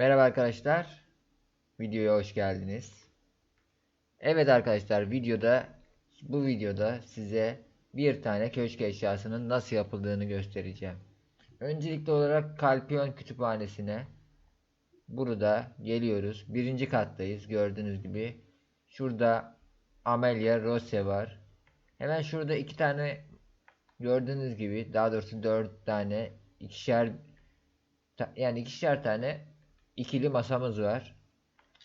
Merhaba arkadaşlar. Videoya hoş geldiniz. Evet arkadaşlar videoda bu videoda size bir tane köşk eşyasının nasıl yapıldığını göstereceğim. Öncelikli olarak Kalpiyon kütüphanesine burada geliyoruz. Birinci kattayız gördüğünüz gibi. Şurada Amelia Rose var. Hemen şurada iki tane gördüğünüz gibi daha doğrusu dört tane ikişer yani ikişer tane ikili masamız var.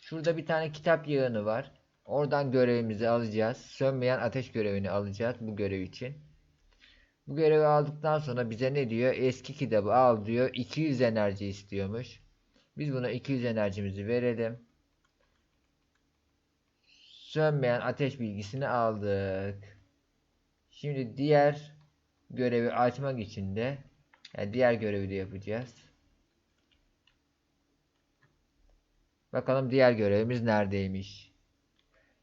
Şurada bir tane kitap yığını var. Oradan görevimizi alacağız. Sönmeyen ateş görevini alacağız bu görev için. Bu görevi aldıktan sonra bize ne diyor? Eski kitabı al diyor. 200 enerji istiyormuş. Biz buna 200 enerjimizi verelim. Sönmeyen ateş bilgisini aldık. Şimdi diğer görevi açmak için de yani diğer görevi de yapacağız. Bakalım diğer görevimiz neredeymiş.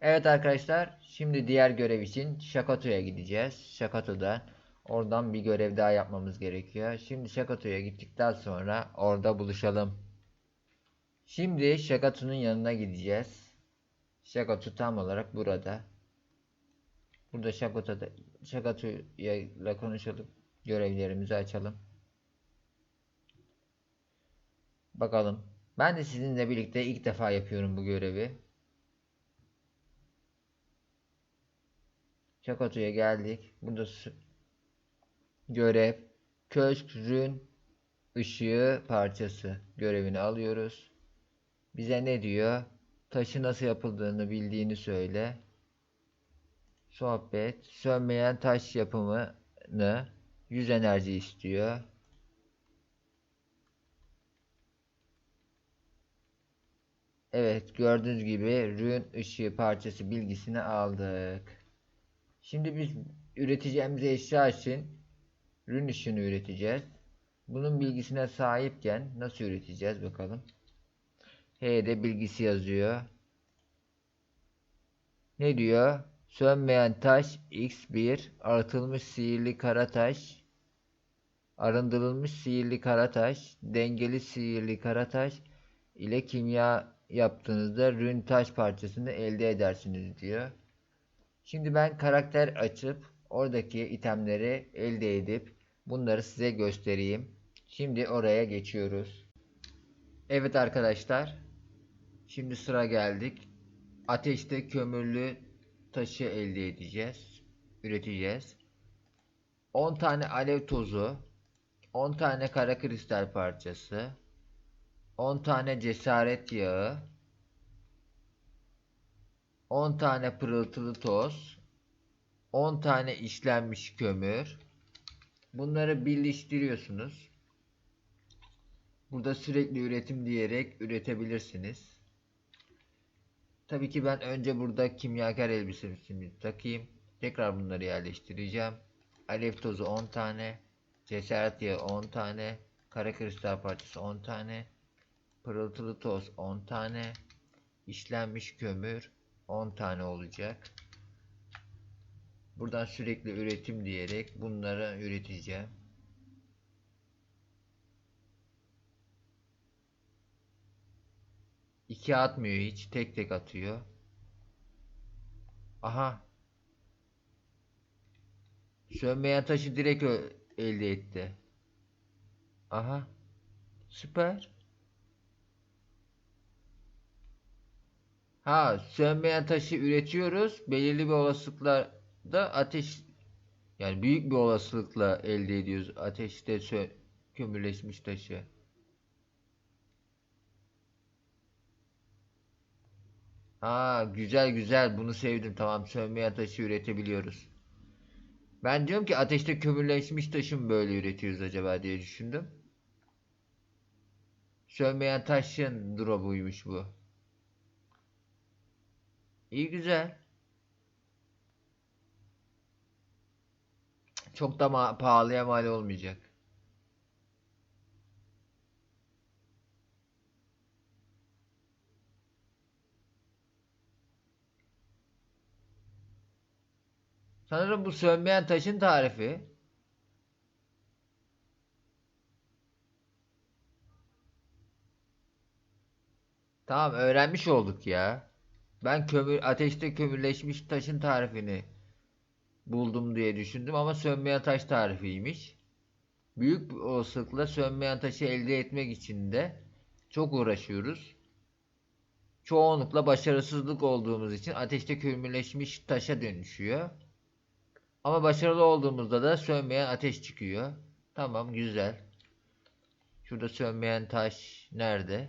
Evet arkadaşlar şimdi diğer görev için Şakato'ya gideceğiz. Şakato'da oradan bir görev daha yapmamız gerekiyor. Şimdi Şakato'ya gittikten sonra orada buluşalım. Şimdi Şakato'nun yanına gideceğiz. Şakato tam olarak burada. Burada Şakato'da Şakato'ya konuşalım. Görevlerimizi açalım. Bakalım. Ben de sizinle birlikte ilk defa yapıyorum bu görevi. Çakato'ya geldik. Burada görev köşk rün ışığı parçası görevini alıyoruz. Bize ne diyor? Taşı nasıl yapıldığını bildiğini söyle. Sohbet. Sönmeyen taş yapımını 100 enerji istiyor. Evet gördüğünüz gibi rün ışığı parçası bilgisini aldık. Şimdi biz üreteceğimiz eşya için rün ışığını üreteceğiz. Bunun bilgisine sahipken nasıl üreteceğiz bakalım. H'de bilgisi yazıyor. Ne diyor? Sönmeyen taş X1 artılmış sihirli kara taş arındırılmış sihirli kara taş dengeli sihirli kara taş ile kimya yaptığınızda rün taş parçasını elde edersiniz diyor. Şimdi ben karakter açıp oradaki itemleri elde edip bunları size göstereyim. Şimdi oraya geçiyoruz. Evet arkadaşlar. Şimdi sıra geldik. Ateşte kömürlü taşı elde edeceğiz. Üreteceğiz. 10 tane alev tozu, 10 tane kara kristal parçası, 10 tane cesaret yağı, 10 tane pırıltılı toz, 10 tane işlenmiş kömür. Bunları birleştiriyorsunuz. Burada sürekli üretim diyerek üretebilirsiniz. Tabii ki ben önce burada kimyager elbisemi takayım. Tekrar bunları yerleştireceğim. Alev tozu 10 tane. Cesaret yağı 10 tane. Kara kristal parçası 10 tane. Pırıltılı toz 10 tane. işlenmiş kömür 10 tane olacak. Buradan sürekli üretim diyerek bunları üreteceğim. İki atmıyor hiç. Tek tek atıyor. Aha. Sönmeyen taşı direkt elde etti. Aha. Süper. Ha, sönmeyen taşı üretiyoruz. Belirli bir olasılıkla da ateş yani büyük bir olasılıkla elde ediyoruz ateşte sö kömürleşmiş taşı. Ha, güzel güzel bunu sevdim. Tamam sönmeyen taşı üretebiliyoruz. Ben diyorum ki ateşte kömürleşmiş taşı mı böyle üretiyoruz acaba diye düşündüm. Sönmeyen taşın drop'uymuş bu. İyi güzel. Çok da ma pahalıya mal olmayacak. Sanırım bu sönmeyen taşın tarifi. Tamam öğrenmiş olduk ya. Ben kömür ateşte kömürleşmiş taşın tarifini buldum diye düşündüm ama sönmeyen taş tarifiymiş. Büyük bir olasılıkla sönmeyen taşı elde etmek için de çok uğraşıyoruz. Çoğunlukla başarısızlık olduğumuz için ateşte kömürleşmiş taşa dönüşüyor. Ama başarılı olduğumuzda da sönmeyen ateş çıkıyor. Tamam güzel. Şurada sönmeyen taş nerede?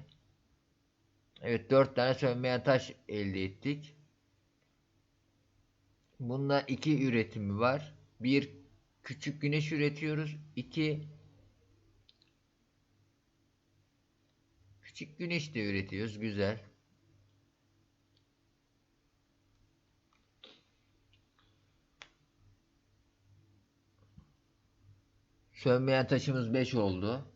Evet 4 tane sönmeyen taş elde ettik. Bunda iki üretimi var. Bir küçük güneş üretiyoruz. İki küçük güneş de üretiyoruz. Güzel. Sönmeyen taşımız 5 oldu.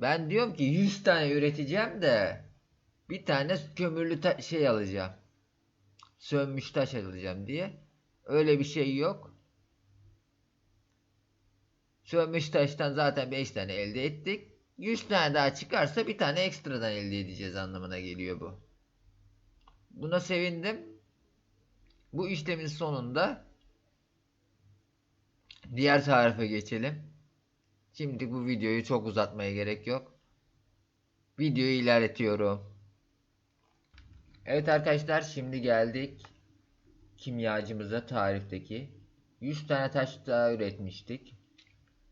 Ben diyorum ki 100 tane üreteceğim de bir tane kömürlü ta- şey alacağım. Sönmüş taş alacağım diye. Öyle bir şey yok. Sönmüş taştan zaten 5 tane elde ettik. 100 tane daha çıkarsa bir tane ekstradan elde edeceğiz anlamına geliyor bu. Buna sevindim. Bu işlemin sonunda diğer tarife geçelim. Şimdi bu videoyu çok uzatmaya gerek yok. Videoyu ilerletiyorum. Evet arkadaşlar şimdi geldik kimyacımıza tarifteki. 100 tane taş daha üretmiştik.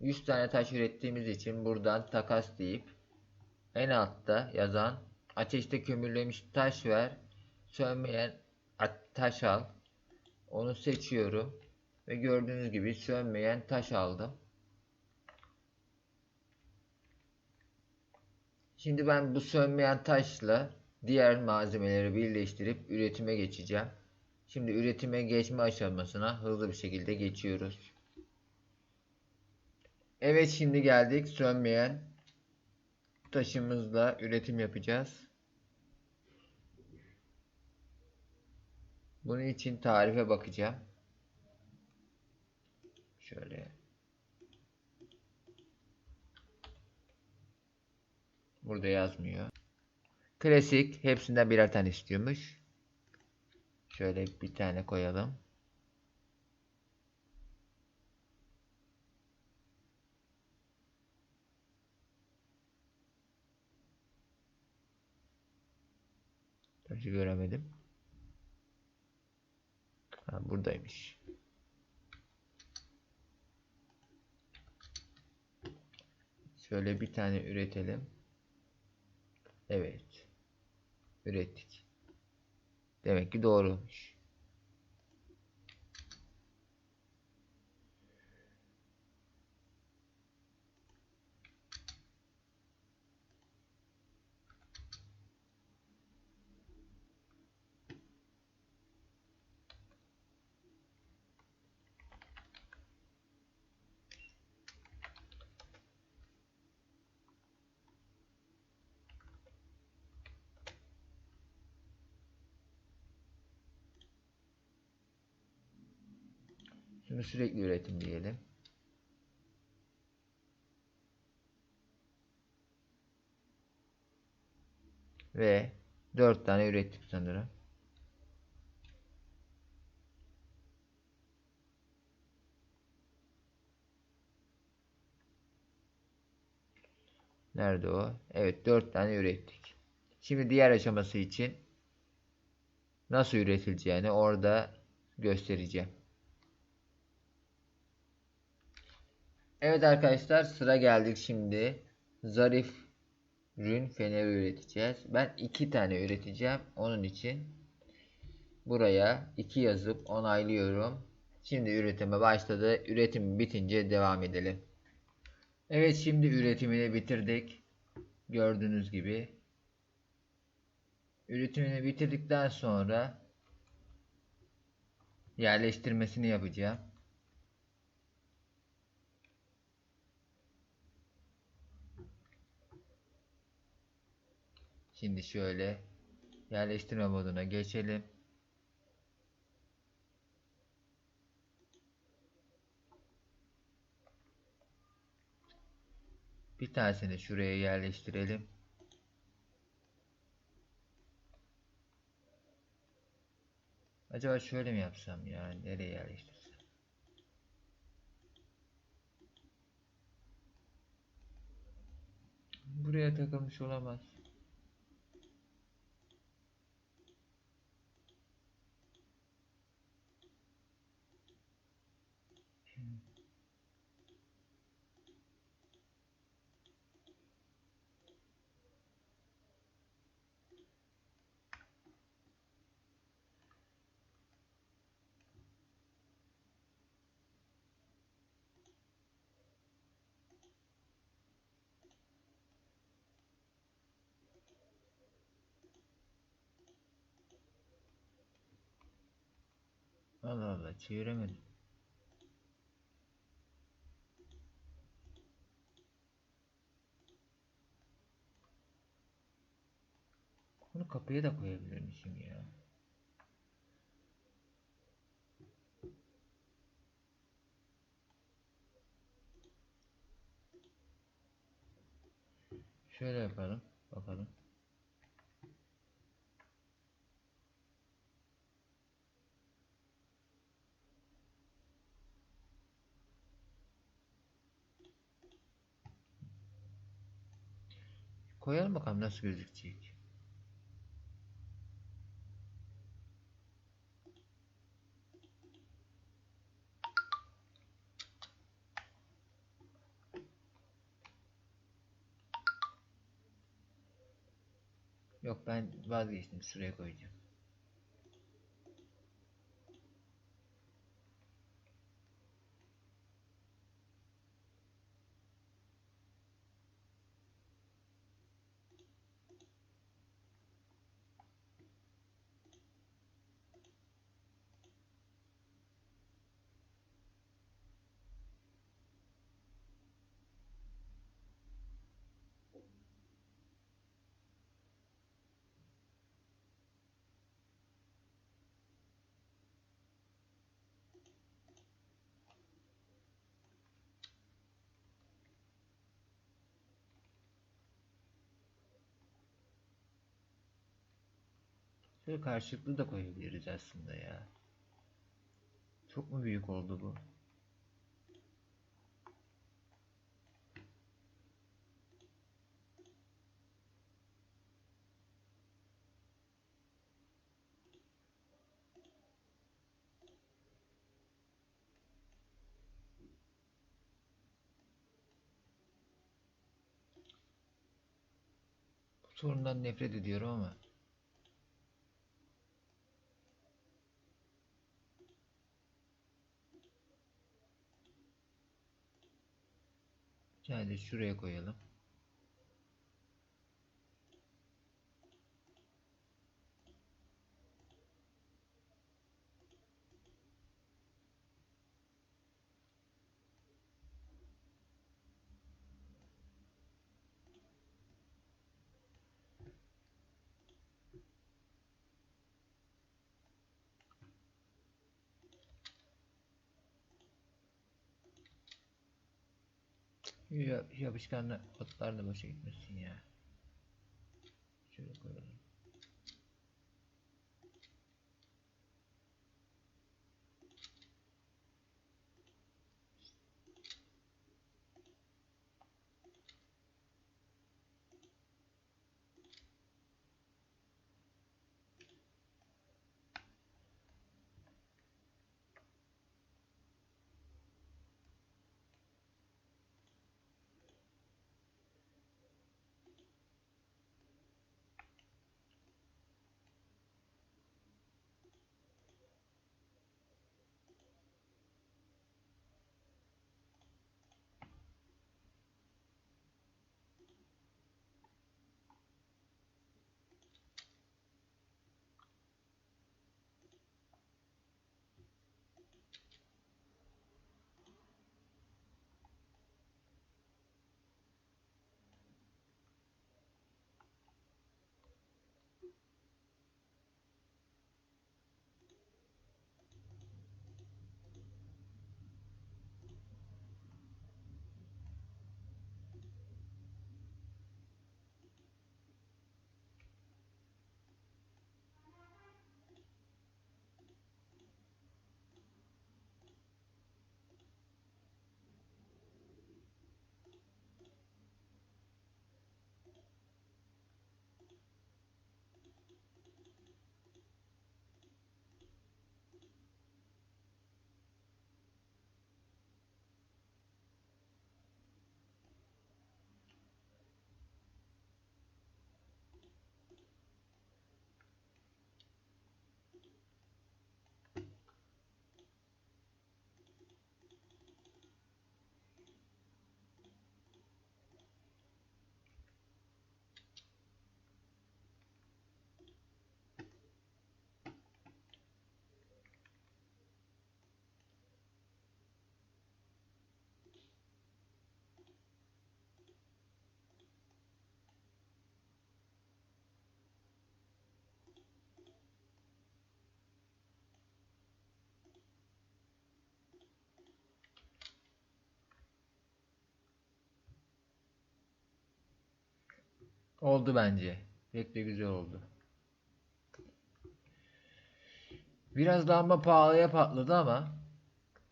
100 tane taş ürettiğimiz için buradan takas deyip en altta yazan ateşte kömürlemiş taş ver sönmeyen taş al onu seçiyorum ve gördüğünüz gibi sönmeyen taş aldım. Şimdi ben bu sönmeyen taşla diğer malzemeleri birleştirip üretime geçeceğim. Şimdi üretime geçme aşamasına hızlı bir şekilde geçiyoruz. Evet şimdi geldik sönmeyen taşımızla üretim yapacağız. Bunun için tarife bakacağım. Şöyle. Burada yazmıyor. Klasik hepsinden birer tane istiyormuş. Şöyle bir tane koyalım. Taşı göremedim. Ha, buradaymış. Şöyle bir tane üretelim. Evet. Ürettik. Demek ki doğruymuş. Şunu sürekli üretim diyelim. Ve 4 tane ürettik sanırım. Nerede o? Evet 4 tane ürettik. Şimdi diğer aşaması için nasıl üretileceğini orada göstereceğim. Evet arkadaşlar sıra geldik şimdi. Zarif rün feneri üreteceğiz. Ben iki tane üreteceğim. Onun için buraya 2 yazıp onaylıyorum. Şimdi üretime başladı. Üretim bitince devam edelim. Evet şimdi üretimini bitirdik. Gördüğünüz gibi. Üretimini bitirdikten sonra yerleştirmesini yapacağım. Şimdi şöyle yerleştirme moduna geçelim. Bir tanesini şuraya yerleştirelim. Acaba şöyle mi yapsam ya? Nereye yerleştirsem? Buraya takılmış olamaz. Allah Allah çeviremedim. Bunu kapıya da koyabilirmişim ya. Şöyle yapalım. Bakalım. Koyalım bakalım nasıl gözükecek. Yok ben vazgeçtim sıraya koyacağım. Şöyle karşılıklı da koyabiliriz aslında ya. Çok mu büyük oldu bu? Bu sorundan nefret ediyorum ama. Yani şuraya koyalım. Ya, yapışkanlı otlar da boşa gitmesin ya. Oldu bence. Pek de güzel oldu. Biraz lamba pahalıya patladı ama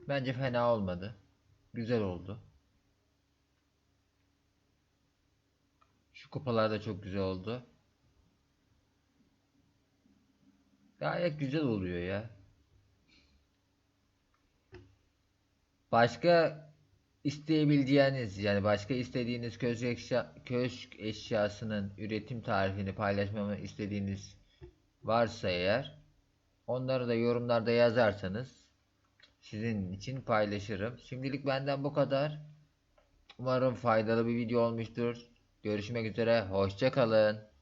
bence fena olmadı. Güzel oldu. Şu kupalar da çok güzel oldu. Gayet güzel oluyor ya. Başka isteyebileceğiniz yani başka istediğiniz köşk, eşya, köşk eşyasının üretim tarifini paylaşmamı istediğiniz varsa eğer onları da yorumlarda yazarsanız sizin için paylaşırım. Şimdilik benden bu kadar. Umarım faydalı bir video olmuştur. Görüşmek üzere. Hoşça kalın.